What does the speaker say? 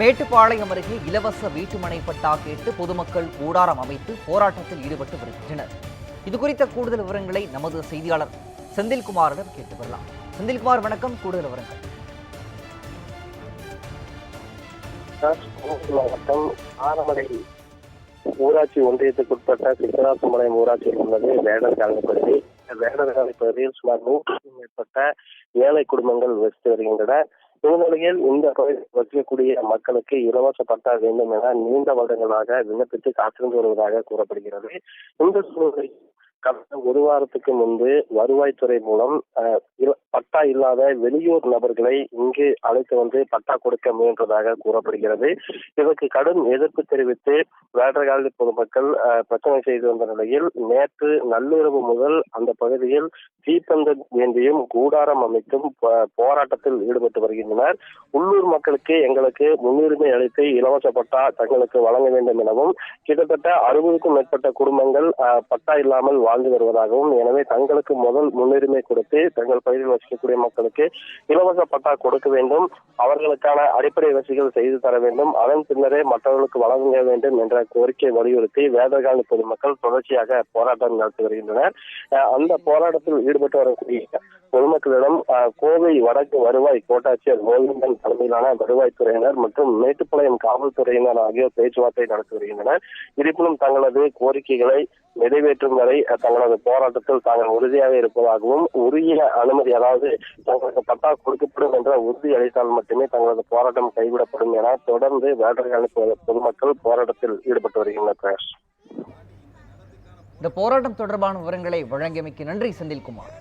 மேட்டுப்பாளையம் அருகே இலவச வீட்டுமனை பட்டா கேட்டு பொதுமக்கள் கூடாரம் அமைத்து போராட்டத்தில் ஈடுபட்டு வருகின்றனர். இது குறித்த கூடுதல் விவரங்களை நமது செய்தியாளர் செந்தில்குமாரிடம் கேட்டு வரலாம் செந்தில்குமார் வணக்கம். கூடுதல் விவரங்கள். மாவட்டம் ஆரமடை ஊராட்சி ஒன்றியத்துக்குட்பட்ட சித்தராசம்பாளையம் ஊராட்சியில் உள்ளது வேடர் காலனி பகுதி. வேடர் காலனி பகுதியில் சுமார் நூற்றுக்கும் மேற்பட்ட ஏழை குடும்பங்கள் வசித்து வருகின்றன. சூழ்நிலையில் இந்த வசிக்கக்கூடிய மக்களுக்கு இலவச பட்டா வேண்டும் என நீண்ட வருடங்களாக விண்ணப்பித்து காத்திருந்து வருவதாக கூறப்படுகிறது. இந்த சூழ்நிலை கடந்த ஒரு வாரத்துக்கு முன்பு வருவாய்த்துறை மூலம் அஹ், பட்டா இல்லாத வெளியூர் நபர்களை இங்கு அழைத்து வந்து பட்டா கொடுக்க முயன்றதாக கூறப்படுகிறது. இதற்கு கடும் எதிர்ப்பு தெரிவித்து வேடர்காலி பொதுமக்கள் பிரச்சனை செய்து வந்த நிலையில் நேற்று நள்ளிரவு முதல் அந்த பகுதியில் தீப்பந்தம் ஏந்தியும் கூடாரம் அமைத்தும் போராட்டத்தில் ஈடுபட்டு வருகின்றனர். உள்ளூர் மக்களுக்கு எங்களுக்கு முன்னுரிமை அளித்து இலவச பட்டா தங்களுக்கு வழங்க வேண்டும் எனவும் கிட்டத்தட்ட அறுபதுக்கும் மேற்பட்ட குடும்பங்கள் பட்டா இல்லாமல் வாழ்ந்து வருவதாகவும் எனவே தங்களுக்கு முதல் முன்னுரிமை கொடுத்து தங்கள் பகுதியில் வசிக்கக்கூடிய மக்களுக்கு இலவச பட்டா கொடுக்க வேண்டும். அவர்களுக்கான அடிப்படை வசதிகள் செய்து தர வேண்டும். அதன் பின்னரே மற்றவர்களுக்கு வழங்க வேண்டும் என்ற கோரிக்கையை வலியுறுத்தி வேதகால பொதுமக்கள் தொடர்ச்சியாக போராட்டம் நடத்தி வருகின்றனர். அந்த போராட்டத்தில் ஈடுபட்டு வரக்கூடிய பொதுமக்களிடம் கோவை வடக்கு வருவாய் கோட்டாட்சியர் கோவிந்தன் தலைமையிலான வருவாய்த்துறையினர் மற்றும் மேட்டுப்பாளையம் காவல்துறையினர் ஆகியோர் பேச்சுவார்த்தை நடத்தி வருகின்றனர் இருப்பினும் தங்களது கோரிக்கைகளை நிறைவேற்றும் வரை தங்களது போராட்டத்தில் தாங்கள் உறுதியாக இருப்பதாகவும் உரிய அனுமதி அதாவது தங்களுக்கு பட்டா கொடுக்கப்படும் என்ற உறுதி அளித்தால் மட்டுமே தங்களது போராட்டம் கைவிடப்படும் என தொடர்ந்து வேடர்கால பொதுமக்கள் போராட்டத்தில் ஈடுபட்டு வருகின்றனர் இந்த போராட்டம் தொடர்பான விவரங்களை வழங்கியமைக்கு நன்றி செந்தில்குமார்.